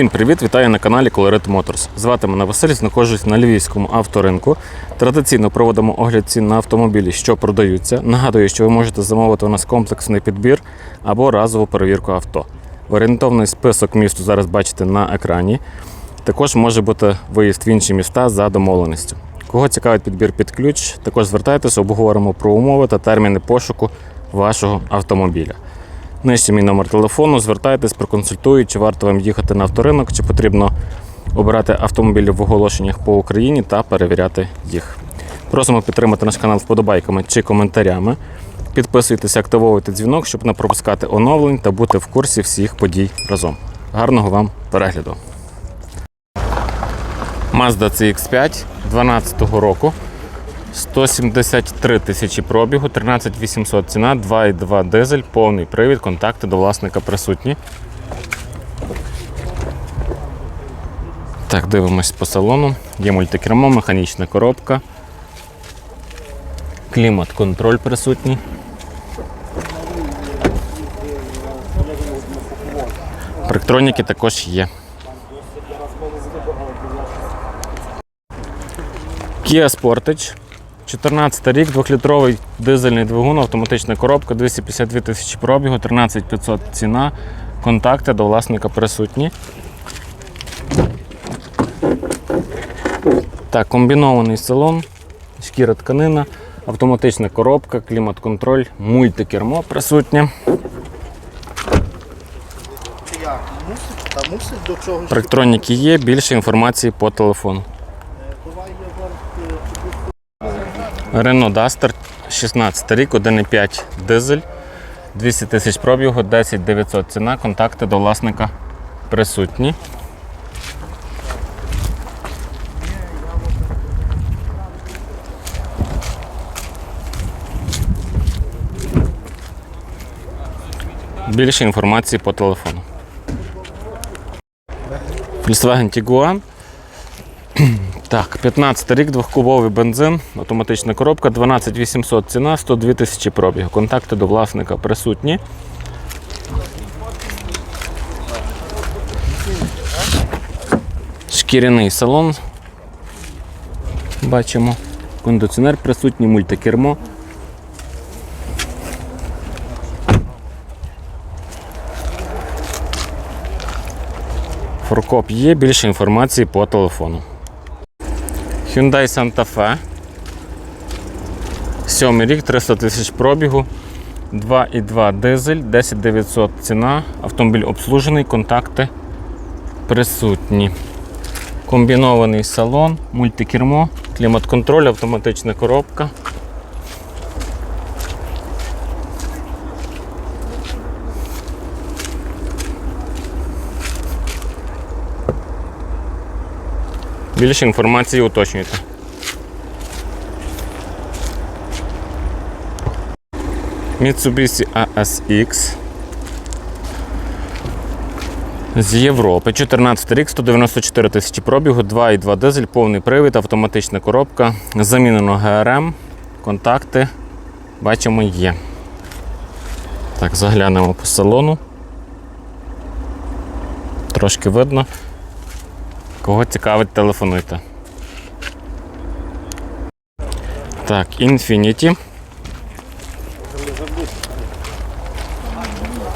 Всім привіт! Вітаю на каналі Colorit Motors. Звати мене Василь, знаходжусь на львівському авторинку. Традиційно проводимо огляд цін на автомобілі, що продаються. Нагадую, що ви можете замовити у нас комплексний підбір або разову перевірку авто. Орієнтовний список місту зараз бачите на екрані. Також може бути виїзд в інші міста за домовленістю. Кого цікавить підбір під ключ, також звертайтеся, обговоримо про умови та терміни пошуку вашого автомобіля. Нижче мій номер телефону, звертайтесь, проконсультують, чи варто вам їхати на авторинок, чи потрібно обирати автомобілі в оголошеннях по Україні та перевіряти їх. Просимо підтримати наш канал вподобайками чи коментарями. Підписуйтесь, активовуйте дзвінок, щоб не пропускати оновлень та бути в курсі всіх подій разом. Гарного вам перегляду! Mazda CX5 12 року. 173 тисячі пробігу, 13 800 ціна, 2,2 дизель, повний привід, контакти до власника присутні. Так, дивимось по салону. Є мультикермо, механічна коробка. Клімат-контроль присутній. Парктроніки також є. Kia Sportage. 14 рік, 2-літровий дизельний двигун, автоматична коробка, 252 тисячі пробігу, 13 500 ціна. Контакти до власника присутні. Так, комбінований салон, шкіра тканина, автоматична коробка, клімат-контроль, мультикермо присутнє. Ж. Є, більше інформації по телефону. Renault Duster 16 рік, 1,5 дизель, 200 тисяч пробігу, 10 900 ціна, контакти до власника присутні. Більше інформації по телефону. Volkswagen Tiguan так, 15 рік, двохкубовий бензин, автоматична коробка, 12 800 ціна, 102 тисячі пробігу. Контакти до власника присутні. Шкіряний салон. Бачимо. Кондиціонер присутній, мультикермо. Форкоп є, більше інформації по телефону. Hyundai Santa Fe. Сьомий рік, 300 тисяч пробігу, 2,2 дизель, 10 900 ціна, автомобіль обслужений, контакти присутні. Комбінований салон, мультикермо, клімат-контроль, автоматична коробка. Більше інформації уточнюйте. Mitsubishi ASX з Європи. 14 рік, 194 тисячі пробігу, 2,2 дизель, повний привід, автоматична коробка. Замінено ГРМ, контакти бачимо є. Так, заглянемо по салону. Трошки видно. Кого цікавить, телефонуйте. Так, Infinity.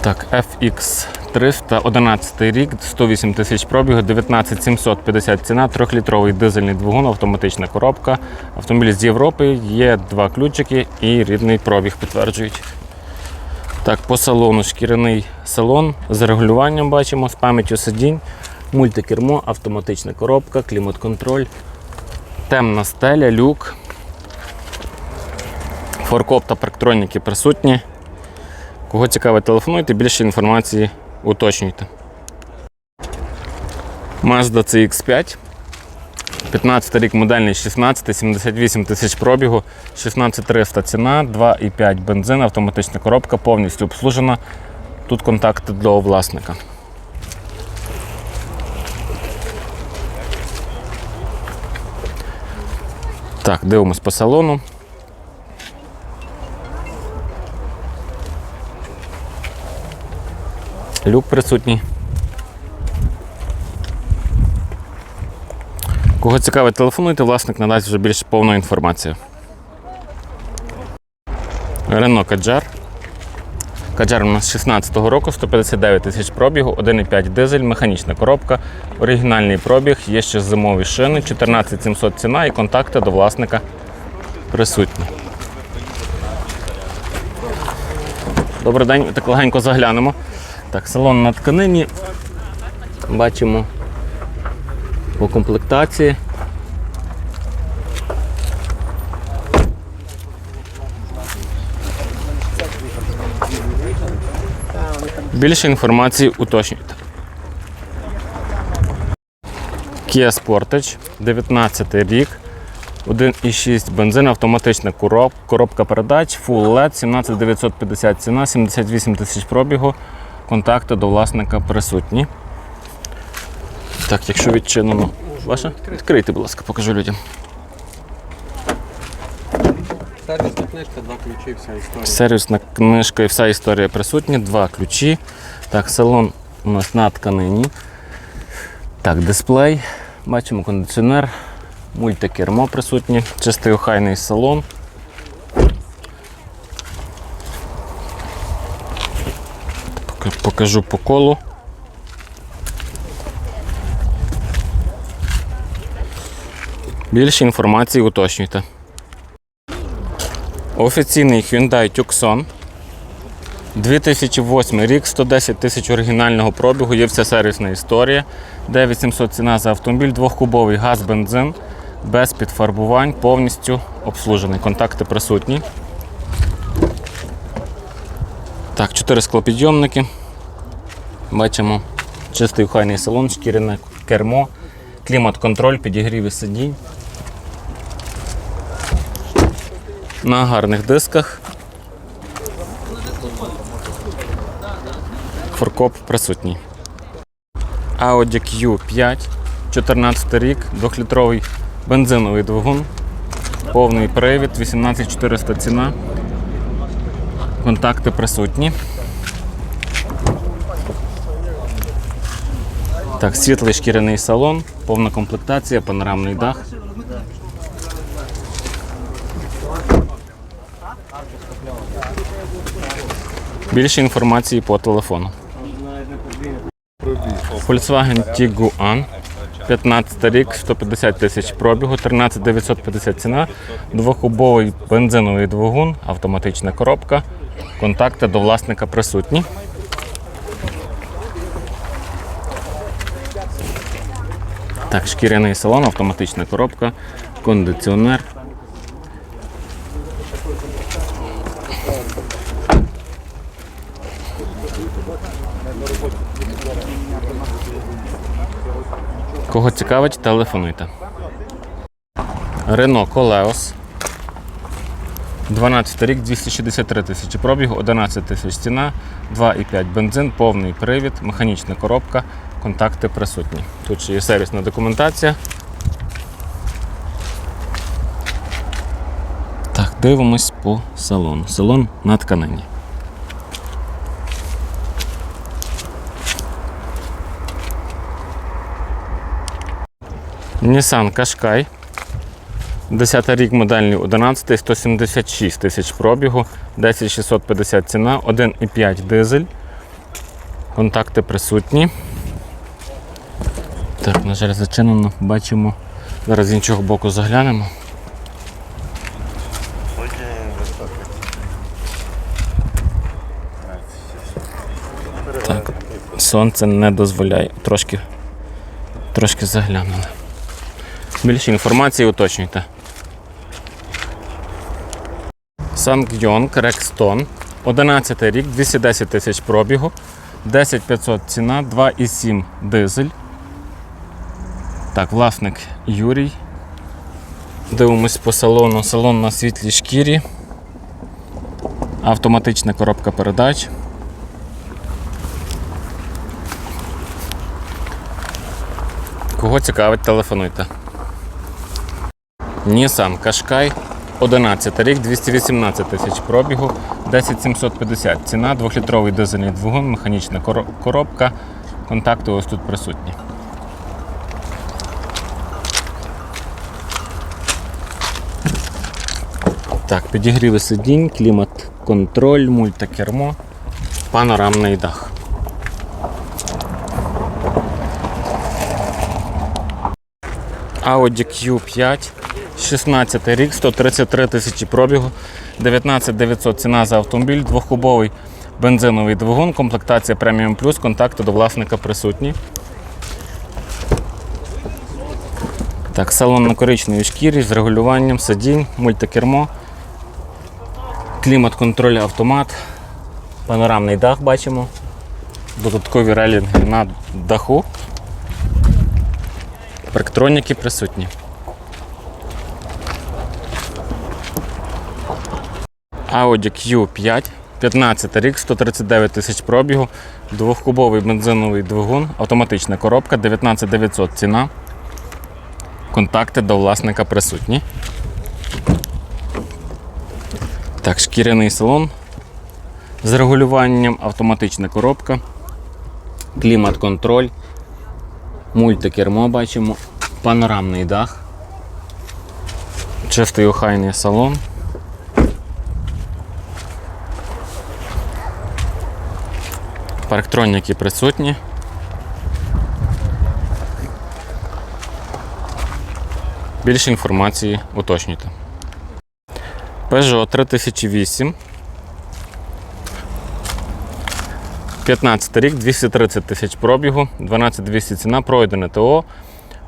Так, FX 311 рік, 108 тисяч пробігу, 19 750 ціна, 3-літровий дизельний двигун, автоматична коробка. Автомобіль з Європи, є два ключики і рідний пробіг підтверджують. Так, по салону шкіряний салон з регулюванням бачимо, з пам'яттю сидінь, мультикермо, автоматична коробка, клімат-контроль, темна стеля, люк. Форкоп та парктроніки присутні. Кого цікавить, телефонуйте, більше інформації уточнюйте. Mazda CX5. 15 рік модельний 16, 78 тисяч пробігу, 16300 ціна, 2,5 бензин, автоматична коробка, повністю обслужена. Тут контакти до власника. Так, дивимось по салону. Люк присутній. Кого цікавить, телефонуйте, власник надасть вже більш повну інформацію. Рено Каджар. Каджар у нас 16-го року, 159 тисяч пробігу, 1,5 дизель, механічна коробка, оригінальний пробіг, є ще зимові шини, 14 700 ціна і контакти до власника присутні. Добрий день, так легенько заглянемо. Так, салон на тканині. Бачимо по комплектації. Більше інформації уточнюйте. Kia Sportage, 19 рік, 1,6 бензин, автоматична короб, коробка передач, Full LED, 17950 ціна, 78 тисяч пробігу. Контакти до власника присутні. Так, якщо відчинено ваше, відкрийте, будь ласка, покажу людям. Сервісна книжка, два ключі, вся історія. Сервісна книжка і вся історія присутні. Два ключі. Так, салон у нас на тканині. Так, дисплей. Бачимо кондиціонер, мультикермо присутнє, чистий охайний салон. Покажу по колу. Більше інформації уточнюйте. Офіційний Hyundai Tucson. 2008 рік, 110 тисяч оригінального пробігу, є вся сервісна історія. 9800 ціна за автомобіль, двохкубовий газ, бензин, без підфарбувань, повністю обслужений. Контакти присутні. Так, 4 склопідйомники. Бачимо чистий охайний салон, шкіряне кермо, клімат-контроль, підігріві сидінь. На гарних дисках. Форкоп присутній. Audi Q5, 14 рік, 2-літровий бензиновий двигун, повний привід, 18400 ціна. Контакти присутні. Так, світлий шкіряний салон, повна комплектація, панорамний дах. Більше інформації по телефону. Volkswagen Tiguan. 15 рік, 150 тисяч пробігу, 13 950 ціна, двохкубовий бензиновий двигун, автоматична коробка. Контакти до власника присутні. Так, шкіряний салон, автоматична коробка, кондиціонер. Кого цікавить, телефонуйте. Рено Колеос. 12 рік, 263 тисячі пробігу, 11 тисяч ціна, 2,5 бензин, повний привід, механічна коробка, контакти присутні. Тут ще є сервісна документація. Так, дивимось по салону. Салон на тканині. Nissan Qashqai. 10 рік модельний 11, 176 тисяч пробігу, 10650 ціна, 1,5 дизель. Контакти присутні. Так, на жаль, зачинено, бачимо. Зараз з іншого боку заглянемо. Так, сонце не дозволяє. Трошки, трошки заглянули. Більше інформації уточнюйте. Сангйонг Рекстон. 11 рік, 210 тисяч пробігу, 10500 ціна, 2,7 дизель. Так, власник Юрій. Дивимось по салону. Салон на світлій шкірі. Автоматична коробка передач. Кого цікавить, телефонуйте. Nissan Qashqai 11 рік, 218 тисяч пробігу, 10750. Ціна, 2-літровий дизельний двигун, механічна коробка. Контакти ось тут присутні. Так, підігріви сидінь, клімат, контроль, мультикермо, панорамний дах. Audi Q5 16 рік, 133 тисячі пробігу, 19 900 ціна за автомобіль, двохкубовий бензиновий двигун, комплектація преміум плюс, контакти до власника присутні. Так, салон на коричневій шкірі з регулюванням сидінь, мультикермо, клімат-контроль автомат, панорамний дах бачимо, додаткові релінги на даху. Парктроніки присутні. Audi Q5, 15 рік, 139 тисяч пробігу, двохкубовий бензиновий двигун, автоматична коробка, 19 900 ціна. Контакти до власника присутні. Так, шкіряний салон з регулюванням, автоматична коробка, клімат-контроль, мультикермо бачимо, панорамний дах, чистий охайний салон. Парктроніки присутні. Більше інформації уточнюйте. Peugeot 3008. 15 рік, 230 тисяч пробігу, 12200 ціна, пройдене ТО,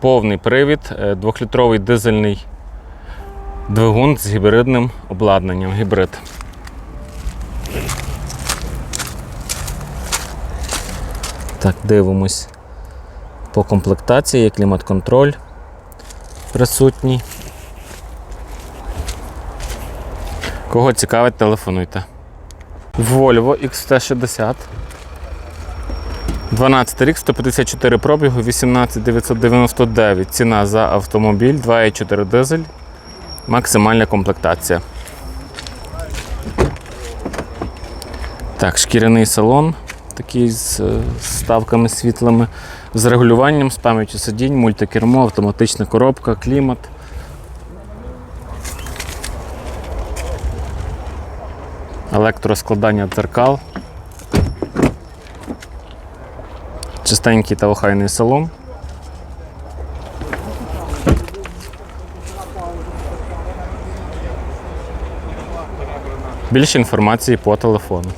повний привід, 2-літровий дизельний двигун з гібридним обладнанням. Гібрид. Так, дивимось по комплектації, клімат-контроль присутній. Кого цікавить, телефонуйте. Volvo XT60. 12 рік, 154 пробігу, 18999. Ціна за автомобіль, 2,4 дизель. Максимальна комплектація. Так, шкіряний салон, такий з е, ставками світлими, з регулюванням, з пам'яттю сидінь, мультикермо, автоматична коробка, клімат. Електроскладання дзеркал. Чистенький та охайний салон. Більше інформації по телефону.